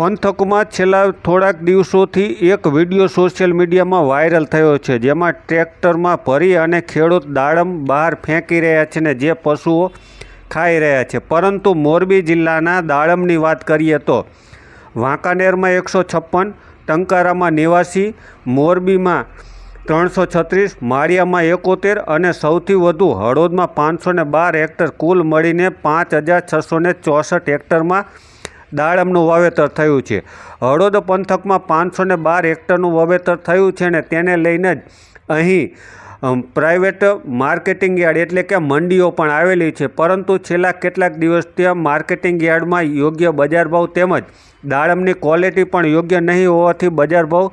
પંથકમાં છેલ્લા થોડાક દિવસોથી એક વીડિયો સોશિયલ મીડિયામાં વાયરલ થયો છે, જેમાં ટ્રેક્ટરમાં ભરી અને ખેડૂત દાડમ બહાર ફેંકી રહ્યા છે ને જે પશુઓ ખાઈ રહ્યા છે. પરંતુ મોરબી જિલ્લાના દાડમની વાત કરીએ તો વાંકાનેરમાં એકસો છપ્પન, ટંકારામાં નેવાસી, મોરબીમાં ત્રણસો છત્રીસ, માળિયામાં એકોતેર અને સૌથી વધુ હળોદમાં પાંચસો બાર હેક્ટર કુલ મળીને પાંચ હજાર છસો ચોસઠ હેક્ટરમાં દાડમનું વાવેતર થયું છે. હળોદ પંથકમાં પાંચસો ને બાર હેક્ટરનું વાવેતર થયું છે ને તેને લઈને જ અહીં પ્રાઇવેટ માર્કેટિંગ યાર્ડ એટલે કે મંડીઓ પણ આવેલી છે. પરંતુ છેલ્લા કેટલાક દિવસથી માર્કેટિંગ યાર્ડમાં યોગ્ય બજાર ભાવ તેમજ દાડમની ક્વોલિટી પણ યોગ્ય નહીં હોવાથી બજાર ભાવ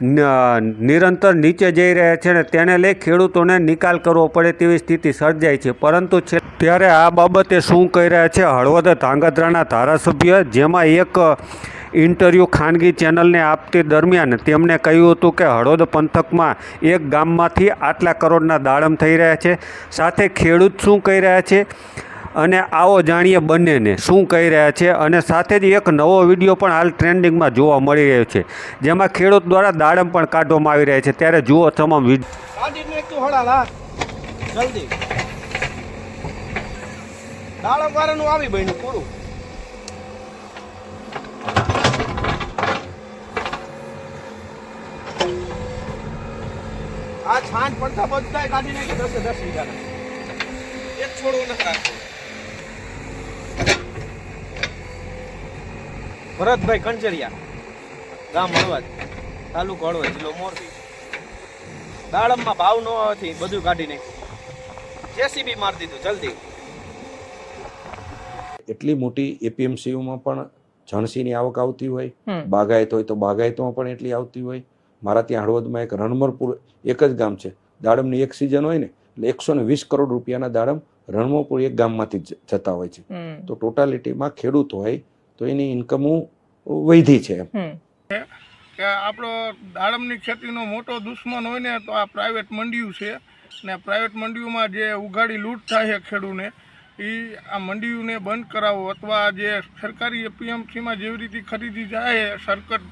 નિરંતર નીચે જઈ રહ્યા છે ને તેને લઈ ખેડૂતોને નિકાલ કરવો પડે તેવી સ્થિતિ સર્જાઈ છે. પરંતુ છે ત્યારે આ બાબતે શું કહી રહ્યા છે હળવદ ધાંગધ્રાના ધારાસભ્ય, જેમાં એક ઇન્ટરવ્યૂ ખાનગી ચેનલને આપતી દરમિયાન તેમણે કહ્યું હતું કે હળવદ પંથકમાં એક ગામમાંથી આટલા કરોડના દાડમ થઈ રહ્યા છે. સાથે ખેડૂત શું કહી રહ્યા છે? અને આવો જાણીએ બંનેને શું કહી રહ્યા છે અને સાથે જ એક નવો વીડિયો પણ હાલ ટ્રેન્ડિંગમાં જોવા મળી રહ્યો છે. જેમાં ખેડૂત દ્વારા દાડમ પણ કાઢવામાં આવી રહ્યા છે. ત્યારે જુઓ તમામ આ છાંટ પડતા બધા કાઢી નાખી, દસે દસ વીઘાના. એક છોડવું નથી ભરતભાઈ કંચરિયા ગામ હળવદ તાલુકો હળવદ જિલ્લો મોરબી. દાડમમાં ભાવ ન હોવાથી બધું કાઢી નાખ્યું જેસીબી મારી દીધું જલ્દી. એટલી મોટી એપીએમસીયુમાં પણ જણસીની આવક આવતી હોય બાગાયત હોય તો બાગાયતમાં પણ એટલી આવતી હોય. મારા ત્યાં હળવદમાં એક રણમરપુર એક જ ગામ છે. દાડમની એક સિઝન હોય ને એટલે એકસો ને વીસ કરોડ રૂપિયાના દાડમ રણમરપુર એક ગામમાંથી જ જતા હોય છે. તો ટોટાલિટીમાં ખેડૂત હોય તો એની ઇન્કમો વધી છે કે આપણો દાડમની ખેતીનો મોટો દુશ્મન હોય ને તો આ પ્રાઇવેટ મંડીયું છે. ને પ્રાઇવેટ મંડીઓમાં જે ઉઘાડી લૂંટ થાય છે ખેડૂને એ આ મંડીઓને બંધ કરાવો અથવા જે સરકારી એપીએમસીમાં જેવી રીતે ખરીદી જાય સરકટ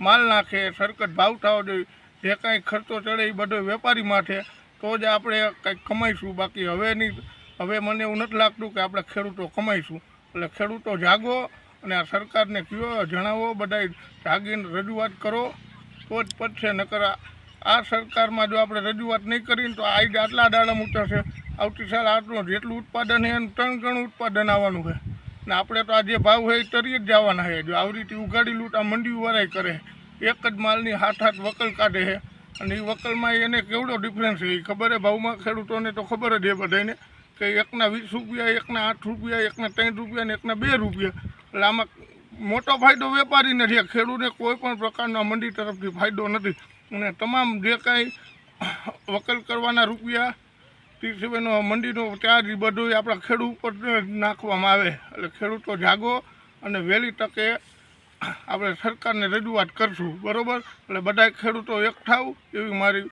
માલ નાખે સરકટ ભાવ થવો જોઈએ જે કાંઈ ખર્ચો ચડે એ બધો વેપારી માટે તો જ આપણે કંઈક કમાઈશું. બાકી હવેની હવે મને એવું નથી લાગતું કે આપણે ખેડૂતો કમાઈશું. એટલે ખેડૂતો જાગો અને આ સરકારને કયો જણાવો બધા જાગીને રજૂઆત કરો તો જ પડશે, નકર આ- સરકારમાં જો આપણે રજૂઆત નહીં કરીને તો આજે આટલા દાડમ ઉતરશે. આવતી સાલ આટલું જેટલું ઉત્પાદન છે એનું ત્રણ ગણું ઉત્પાદન આવવાનું છે. ને આપણે તો આ જે ભાવ છે એ તરી જ જવાના છે. જો આવી રીતે ઉગાડી લૂંટ આ મંડી વરાય કરે, એક જ માલની હાથ હાથ વકલ કાઢે છે. અને એ વકલમાં એને કેવડો ડિફરન્સ છે? એ ખબર છે ભાવમાં ખેડૂતોને તો ખબર જ એ બધાને કે એકના વીસ રૂપિયા, એકના આઠ રૂપિયા, એકના ત્રણ રૂપિયા ને એકના બે રૂપિયા. એટલે આમાં મોટો ફાયદો વેપારીને છે ખેડૂતને કોઈ પણ પ્રકારનો મંડી તરફથી ફાયદો નથી. અને તમામ જે કાંઈ વકલ કરવાના રૂપિયા તે સિવાયનો મંડીનો ચાર્જ બધું આપણા ખેડૂત ઉપર નાખવામાં આવે. એટલે ખેડૂતો જાગો અને વહેલી તકે આપણે સરકારને રજૂઆત કરશું. બરાબર? એટલે બધા ખેડૂતો એક એવી મારી